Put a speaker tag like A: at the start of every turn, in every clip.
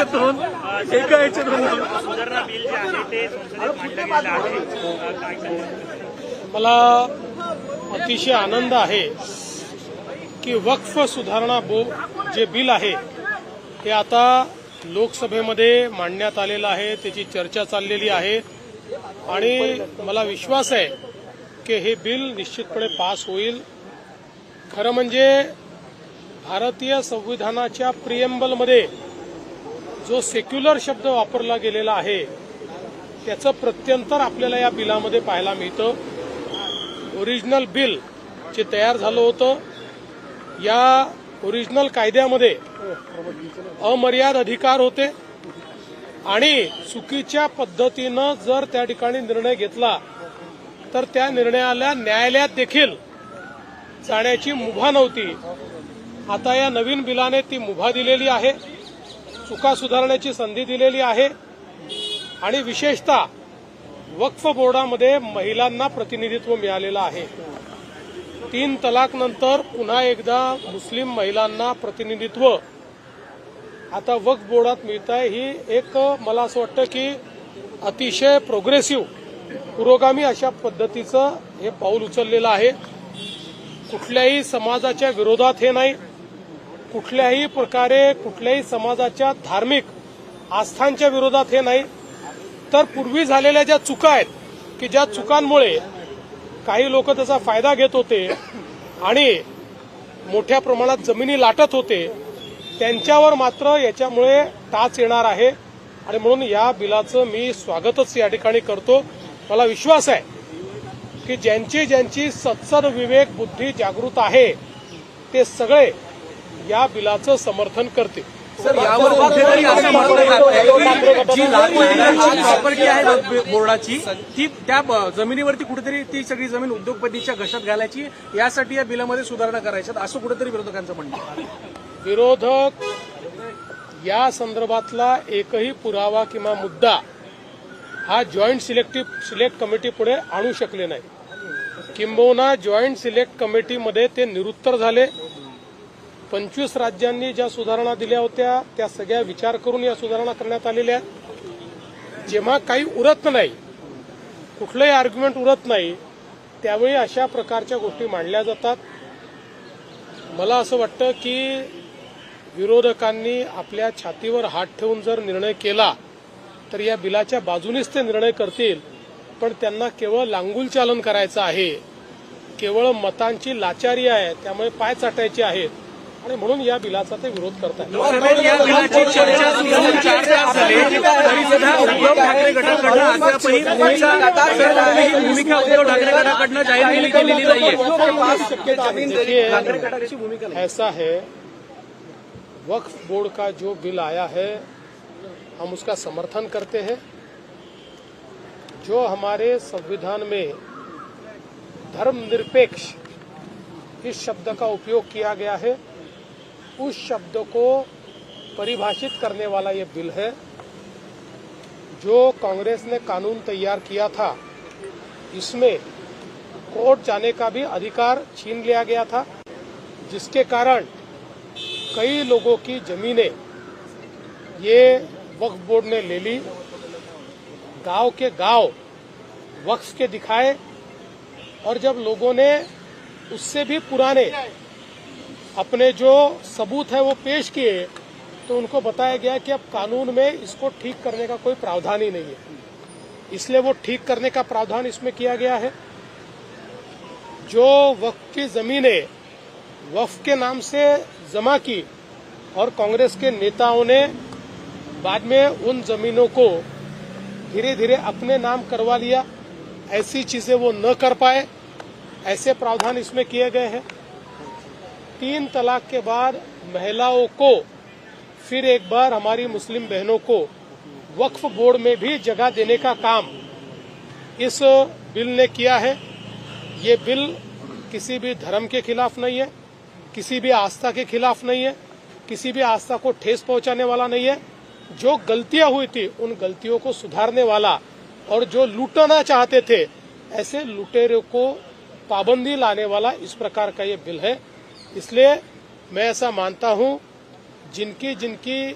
A: याच्यातून एका याच्यातून
B: सुधारणा बिल जे आहे ते संसदेत मांडलं गेलेलं आहे काय सांगाल?
C: मला अतिशय आनंद आहे की वक्फ सुधारणा बो जे बिल आहे ते आता लोकसभेमध्ये मांडण्यात आलेलं आहे त्याची चर्चा चाललेली आहे आणि मला विश्वास आहे की हे बिल निश्चितपणे पास होईल खरं म्हणजे भारतीय संविधानाच्या प्रियंबलमध्ये जो सेक्युलर शब्द वापरला गेलेला आहे त्याचं प्रत्यंतर आपल्याला या बिलामध्ये पाहायला मिळतं. ओरिजिनल बिल जे तयार झालं होतं या ओरिजिनल कायद्यामध्ये अमर्याद अधिकार होते आणि चुकीच्या पद्धतीनं जर त्या ठिकाणी निर्णय घेतला तर त्या निर्णयाला न्यायालयात देखील जाण्याची मुभा नव्हती. आता या नवीन बिलाने ती मुभा दिलेली आहे. चुका सुधारण्याची संधी दिलेली आहे. आणि विशेषतः वक्फ बोर्डामध्ये महिलांना प्रतिनिधित्व मिळालेलं आहे. तीन तलाक नंतर पुन्हा एकदा मुस्लिम महिलांना प्रतिनिधित्व. आता वक्फ बोर्डात मिळत आहे ही एक मला असं वाटतं की अतिशय प्रोग्रेसिव्ह पुरोगामी अशा पद्धतीचं हे पाऊल उचललेलं आहे. कुठल्याही समाजाच्या विरोधात हे नाही. कुठल्याही प्रकारे कुठल्याही समाजाच्या धार्मिक आस्थांच्या विरोधात हे नाही. तर पूर्वी झालेल्या ज्या चुका आहेत की ज्या चुकांमुळे काही लोक त्याचा फायदा घेत होते आणि मोठ्या प्रमाणात जमिनी लाटत होते त्यांच्यावर मात्र याच्यामुळे टाच येणार आहे. आणि म्हणून या बिलाचं मी स्वागतच या ठिकाणी करतो. मला विश्वास आहे की ज्यांची ज्यांची सत्सर विवेक बुद्धी जागृत आहे ते सगळे या बिलाचं समर्थन करतील
A: सर यावर कुठेतरी असं म्हटलं जात आहे जी लाख प्रॉपर्टी आहे बोर्डाची ती त्या जमिनीवरती कुठेतरी ती सगळी जमीन उद्योगपतीच्या घशात घालायची यासाठी या बिलामध्ये सुधारणा करायच्यात असं कुठेतरी विरोधकांचं म्हणणं.
C: विरोधक या संदर्भातला एकही पुरावा किंवा मुद्दा हा जॉईंट सिलेक्टिव्ह सिलेक्ट कमिटी पुढे आणू शकले नाही. किंबहुना जॉईंट सिलेक्ट कमिटीमध्ये ते निरुत्तर झाले. पंचवीस राज्यांनी ज्या सुधारणा दिल्या होत्या त्या सगळ्या विचार करून या सुधारणा करण्यात आलेल्या आहेत. जेव्हा काही उरत नाही कुठलंही आर्ग्युमेंट उरत नाही त्यावेळी अशा प्रकारच्या गोष्टी मांडल्या जातात. मला असं वाटतं की विरोधकांनी आपल्या छातीवर हात ठेवून जर निर्णय केला तर या बिलाच्या बाजूनेच ते निर्णय करतील. पण त्यांना केवळ लांगुल चालन करायचं आहे. केवळ मतांची लाचारी आहे त्यामुळे पाय चाटायचे आहेत. आणि म्हणून या बिलाचा ते विरोध करतात
A: लोकसभेत या बिलाची चर्चा चार तास झाले. तरी सुद्धा उद्धव ठाकरे गटाकडनं अद्यापही भूमिका उद्धव ठाकरे गटाकडनं जाहीर केलेली नाहीये.
C: ऐसा है वक्फ बोर्ड का जो बिल आया है हम उसका समर्थन करते हैं। जो हमारे संविधान में धर्मनिरपेक्ष इस शब्द का उपयोग किया गया है उस शब्द को परिभाषित करने वाला ये बिल है, जो कांग्रेस ने कानून तैयार किया था। इसमें कोर्ट जाने का भी अधिकार छीन लिया गया था, जिसके कारण कई लोगों की जमीनें ये वक्फ बोर्ड ने ले ली, गाँव के गाँव वक्फ के दिखाए, और जब लोगों ने उससे भी पुराने अपने जो सबूत है वो पेश किए तो उनको बताया गया कि अब कानून में इसको ठीक करने का कोई प्रावधान ही नहीं है। इसलिए वो ठीक करने का प्रावधान इसमें किया गया है। जो वक्फ की जमीनें वक्फ के नाम से जमा की और कांग्रेस के नेताओं ने बाद में उन जमीनों को धीरे धीरे अपने नाम करवा लिया, ऐसी चीज़ें वो न कर पाए, ऐसे प्रावधान इसमें किए गए हैं। तीन तलाक के बाद महिलाओं को, फिर एक बार हमारी मुस्लिम बहनों को वक्फ बोर्ड में भी जगह देने का काम इस बिल ने किया है। ये बिल किसी भी धर्म के खिलाफ नहीं है, किसी भी आस्था के खिलाफ नहीं है, किसी भी आस्था को ठेस पहुँचाने वाला नहीं है। जो गलतियाँ हुई थी, उन गलतियों को सुधारने वाला और जो लूटना चाहते थे, ऐसे लुटेरों को पाबंदी लाने वाला इस प्रकार का ये बिल है। इसलिए मैं ऐसा मानता हूँ जिनकी जिनकी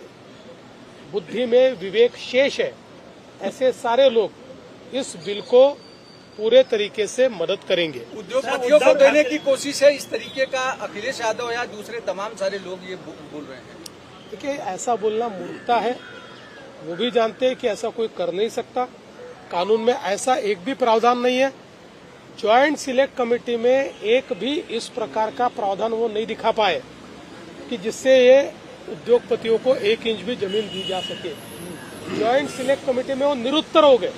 C: बुद्धि में विवेक शेष है ऐसे सारे लोग इस बिल को पूरे तरीके से मदद करेंगे।
D: उद्योगपतियों को देने की कोशिश है इस तरीके का अखिलेश यादव या दूसरे तमाम सारे लोग ये बोल रहे हैं।
C: देखिए ऐसा बोलना मूर्खता है। वो भी जानते हैं कि ऐसा कोई कर नहीं सकता। कानून में ऐसा एक भी प्रावधान नहीं है। ज्वाइंट सिलेक्ट कमेटी में एक भी इस प्रकार का प्रावधान वो नहीं दिखा पाए कि जिससे ये उद्योगपतियों को एक इंच भी ज़मीन दी जा सके। ज्वाइंट सिलेक्ट कमेटी में वो निरुत्तर हो गए।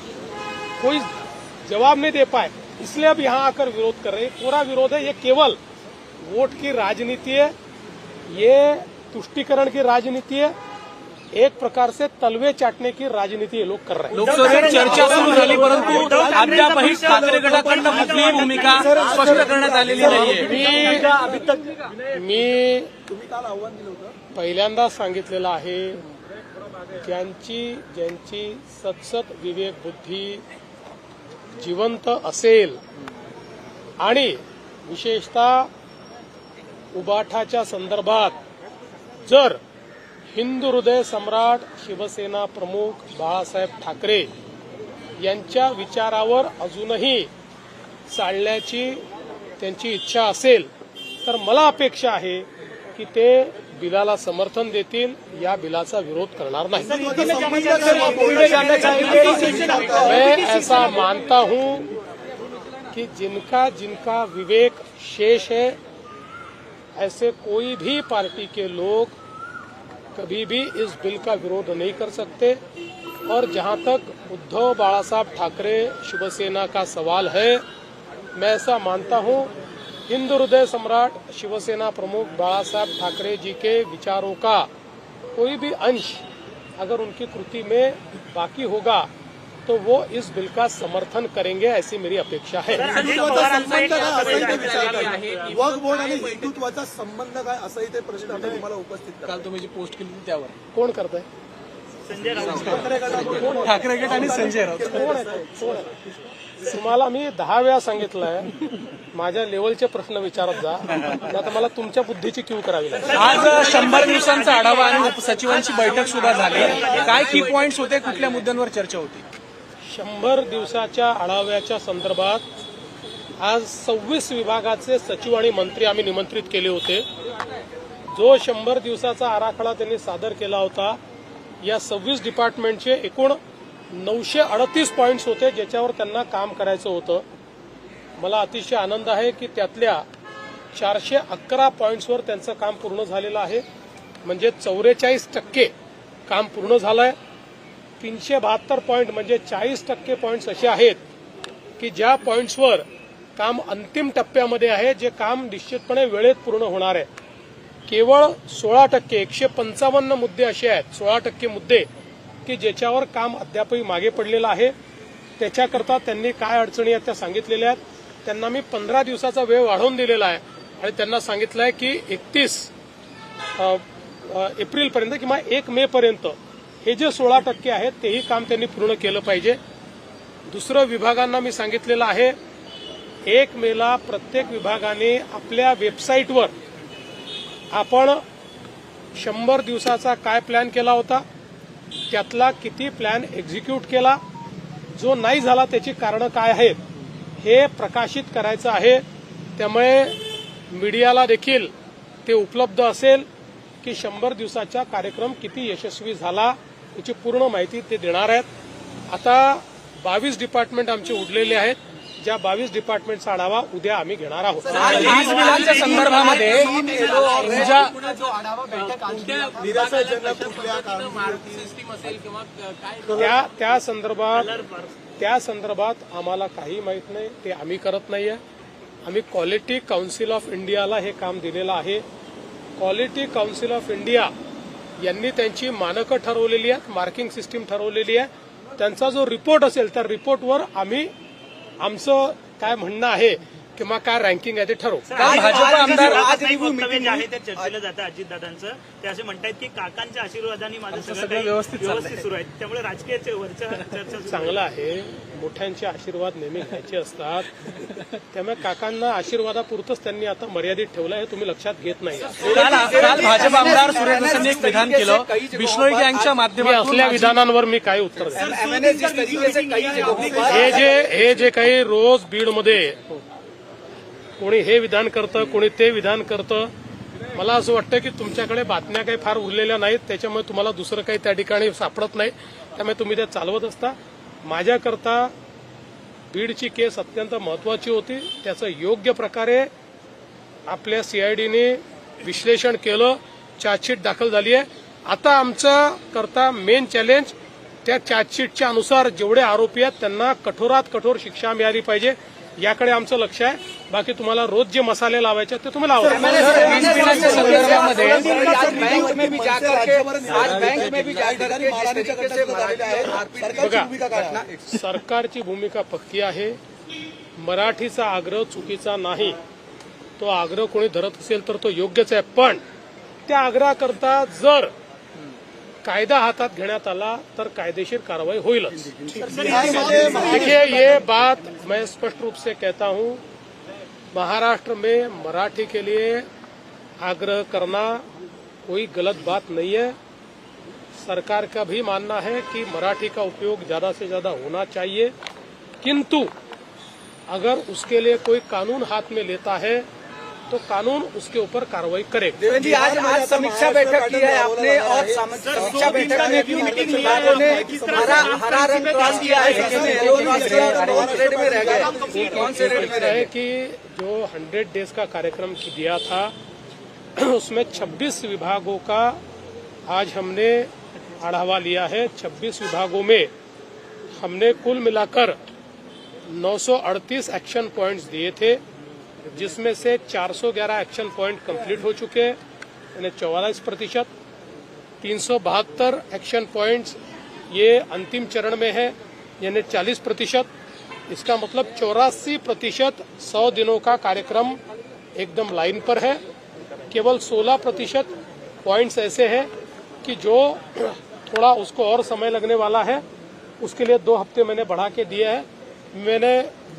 C: कोई जवाब नहीं दे पाए। इसलिए अब यहाँ आकर विरोध कर रहे हैं। पूरा विरोध है। ये केवल वोट की राजनीति है। ये तुष्टिकरण की राजनीति है। एक प्रकार से तलवे चाटने की राजनीति ये लोग कर रहे हैं।
A: लोकसभेत चर्चा सुरू झाली परंतु अद्यापही ठाकरे गटाकडनं कुठलीही भूमिका स्पष्ट करण्यात आलेली नाहीये.
C: मी मी पहिल्यांदा सांगितलेलं आहे ज्यांची ज्यांची सतसत विवेक बुद्धी जिवंत असेल आणि विशेषतः उबाठाच्या संदर्भात जर हिंदू हृदय सम्राट शिवसेना प्रमुख बाळासाहेब ठाकरे यांच्या विचारावर अजूनही चालण्याची त्यांची इच्छा असेल तर मला अपेक्षा आहे की ते बिलाला समर्थन देतील या बिलाचा विरोध करणार नाही. मैं ऐसा मानता हूं कि जिनका जिनका विवेक शेष है ऐसे कोई भी पार्टी के लोग कभी भी इस बिल का विरोध नहीं कर सकते। और जहाँ तक उद्धव बाला साहब ठाकरे शिवसेना का सवाल है, मैं ऐसा मानता हूँ, हिंदू हृदय सम्राट शिवसेना प्रमुख बाला साहब ठाकरे जी के विचारों का कोई भी अंश अगर उनकी कृति में बाकी होगा तो वो इस बिल का समर्थन करेंगे ऐसी मेरी अपेक्षा है।
E: हिंदुत्वाचा संबंध काय असाही ते विचारतात बोर्ड आणि हिंदुत्वाचा संबंध काय असाही ते प्रश्न आता तुम्हाला उपस्थित
A: काल तुम्ही जी पोस्ट केली त्यावर.
C: कोण करताय?
B: संजय राऊत.
A: ठाकरे गट आणि संजय राऊत.
C: कोण आहे? तुम्हाला मी दहा वेळा सांगितलंय माझ्या लेवलचे प्रश्न विचारत जा. आता मला तुमच्या बुद्धीची क्यू करावी लागेल.
A: आज शंभर दिवसांचा आढावा आणि उपसचिवांची बैठक सुद्धा झाली. काय की पॉइंट्स होते कुठल्या मुद्द्यांवर चर्चा होती?
C: शंभर दिवसाच्या आढाव्याच्या संदर्भात आज सव्वीस विभागाचे सचिव आणि मंत्री आम्ही निमंत्रित केले होते. जो शंभर दिवसाचा आराखडा त्यांनी सादर केला होता या सव्वीस डिपार्टमेंटचे एकूण नऊशे अडतीस पॉईंट्स होते ज्याच्यावर त्यांना काम करायचं होतं. मला अतिशय आनंद आहे की त्यातल्या चारशे अकरा पॉईंट्सवर त्यांचं काम पूर्ण झालेलं आहे. म्हणजे चौवेचाळीस टक्के काम पूर्ण झालं आहे तीनशे बहात्तर पॉईंट म्हणजे चाळीस टक्के पॉईंट्स असे आहेत की ज्या पॉईंट्सवर काम अंतिम टप्प्यामध्ये आहे जे काम निश्चितपणे वेळेत पूर्ण होणार आहे. केवळ सोळा टक्के एकशे पंचावन्न मुद्दे असे आहेत सोळा टक्के मुद्दे की ज्याच्यावर काम अद्यापही मागे पडलेलं आहे. त्याच्याकरता त्यांनी काय अडचणी आहेत त्या सांगितलेल्या आहेत. त्यांना मी पंधरा दिवसाचा वेळ वाढवून दिलेला आहे आणि त्यांना सांगितलं आहे की एकतीस एप्रिलपर्यंत किंवा एक मे पर्यंत हे जे सोळा टक्के आहेत तेही काम त्यांनी पूर्ण केलं पाहिजे. दुसरं विभागांना मी सांगितलेलं आहे एक मेला प्रत्येक विभागाने आपल्या वेबसाईटवर आपण शंभर दिवसाचा काय प्लॅन केला होता त्यातला किती प्लॅन एक्झिक्यूट केला जो नाही झाला त्याची कारणं काय आहेत हे प्रकाशित करायचं आहे. त्यामुळे मीडियाला देखील ते उपलब्ध असेल की शंभर दिवसाचा कार्यक्रम किती यशस्वी झाला याची पूर्ण माहिती ते देणार आहेत. आता बावीस डिपार्टमेंट आमचे उरलेले आहेत. ज्या बावीस डिपार्टमेंटचा आढावा उद्या आम्ही घेणार आहोत.
A: संदर्भामध्ये
C: त्या संदर्भात त्या संदर्भात आम्हाला काही माहीत नाही. ते आम्ही करत नाहीये. आम्ही क्वालिटी काउन्सिल ऑफ इंडियाला हे काम दिलेलं आहे. क्वालिटी काउन्सिल ऑफ इंडिया यांनी त्यांची मानकं ठरवलेली आहेत मार्किंग सिस्टीम ठरवलेली आहे. त्यांचा जो रिपोर्ट असेल त्या रिपोर्टवर आम्ही आमचं काय म्हणणं आहे किंवा काय रँकिंग आहे ते ठरवू.
A: काल भाजप आमदार
D: आज
B: काही
D: review
B: वक्तव्य
D: meeting
B: जे आहे ते चर्चेलं जातं अजितदादांचं. ते असे म्हणतात की काकांच्या आशीर्वादाने माझं सगळं
A: व्यवस्थित
B: सुरू आहे. त्यामुळे राजकीय.
C: चांगलं आहे. मोठ्यांचे आशीर्वाद नेहमी घ्यायचे असतात. त्यामुळे काकांना आशीर्वादापुरतच त्यांनी आता मर्यादित ठेवलं हे तुम्ही लक्षात घेत नाही.
A: काल भाजप आमदार सुरेश एक विधान केलं. बिश्नोई यांच्या
C: मी
A: माध्यमातून
C: असल्या विधानांवर मी काय उत्तर द्या
D: एमएनए जिस तरीके से कई जगहों पर
C: हे जे हे जे काही रोज बीडमध्ये कोणी हे विधान करतं कोणी ते विधान करतं मला असं वाटतं की तुमच्याकडे बातम्या काही फार उरलेल्या नाहीत त्याच्यामुळे तुम्हाला दुसरं काही त्या ठिकाणी सापडत नाही. त्यामुळे तुम्ही त्या चालवत असता. माझ्याकरता बीडची केस अत्यंत महत्वाची होती. त्याचं योग्य प्रकारे आपल्या सीआयडीने विश्लेषण केलं. चार्जशीट दाखल झाली आहे. आता आमचं करता मेन चॅलेंज त्या चार्जशीटच्या अनुसार जेवढे आरोपी आहेत त्यांना कठोरात कठोर शिक्षा मिळाली पाहिजे. याकडे आमचं लक्ष आहे. बाकी तुम्हाला रोज जे मसाले लावायचे आहेत ते तुम्ही लावा. बघा. सरकारची भूमिका पक्की आहे. मराठीचा आग्रह चुकीचा नाही. तो आग्रह कोणी धरत असेल तर तो योग्यच आहे. पण त्या आग्रहाकरता जर कायदा हातात घेण्यात आला तर कायदेशीर कारवाई होईलच. देखिए ये बात मैं स्पष्ट रूप से कहता हूं. महाराष्ट्र में मराठी के लिए आग्रह करना कोई गलत बात नहीं है। सरकार का भी मानना है कि मराठी का उपयोग ज़्यादा से ज़्यादा होना चाहिए। किंतु अगर उसके लिए कोई कानून हाथ में लेता है तो कानून उसके ऊपर कार्रवाई करेगा
D: जी आज आज समीक्षा बैठक की है आपने और समीक्षा बैठक में भी मीटिंग ने हरा हरा रंग क्रॉस किया है। कौन रेड में रह गए? कौन से रेड में रह
C: कि जो हंड्रेड डेज़ का कार्यक्रम दिया था उसमें 26 विभागों का आज हमने आढ़ावा लिया है। 26 विभागों में हमने कुल मिलाकर 938 एक्शन पॉइंट्स दिए थे। जिसमें से 411 एक्शन पॉइंट कंप्लीट हो चुके हैं, यानी चौवालीस प्रतिशत। तीन एक्शन पॉइंट्स ये अंतिम चरण में है, यानी 40 प्रतिशत। इसका मतलब चौरासी प्रतिशत सौ दिनों का कार्यक्रम एकदम लाइन पर है। केवल 16 प्रतिशत पॉइंट्स ऐसे हैं कि जो थोड़ा उसको और समय लगने वाला है, उसके लिए दो हफ़्ते मैंने बढ़ा के दिए हैं। मैंने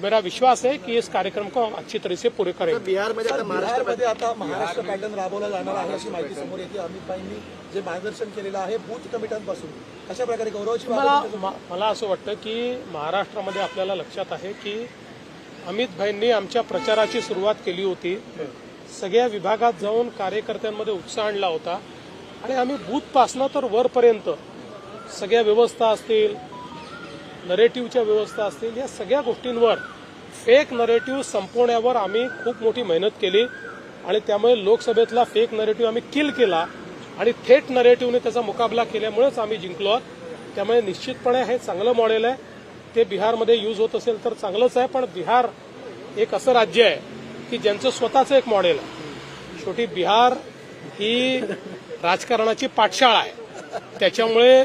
C: मेरा विश्वास है कि इस कार्यक्रम को हम अच्छी तरह से पूरे करेंगे।
E: बिहारमध्ये आता बिहारमध्ये आता महाराष्ट्र पॅटर्न राबवला जाणार आहे अशी माहिती समोर येते. अमित भाईंनी जे मार्गदर्शन केलेलं आहे बूथ कमिट्यांपासून अशा प्रकारे गौरवाची
C: मला मला असं वाटतं की महाराष्ट्रामध्ये आपल्याला लक्षात आहे की अमित भाईंनी आमच्या प्रचाराची सुरुवात केली होती. सगळ्या विभागात जाऊन कार्यकर्त्यांमध्ये उत्साह आणला होता. आणि आम्ही बूथपासनं तर वरपर्यंत सगळ्या व्यवस्था असतील नरेटिव्हच्या व्यवस्था असतील या सगळ्या गोष्टींवर फेक नरेटिव्ह संपवण्यावर आम्ही खूप मोठी मेहनत केली आणि त्यामुळे लोकसभेतला फेक नरेटिव्ह आम्ही किल केला आणि थेट नरेटिव्हने त्याचा मुकाबला केल्यामुळेच आम्ही जिंकलो. आहोत त्यामुळे निश्चितपणे हे चांगलं मॉडेल आहे. ते बिहारमध्ये यूज होत असेल तर चांगलंच आहे पण बिहार एक असं राज्य आहे की ज्यांचं स्वतःचं एक मॉडेल आहे. शेवटी बिहार ही राजकारणाची पाठशाळा आहे. त्याच्यामुळे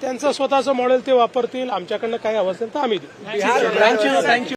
C: त्यांचं स्वतःचं मॉडेल ते वापरतील आमच्याकडनं काही हवं असेल तर आम्ही देऊ.
A: Thank you thank you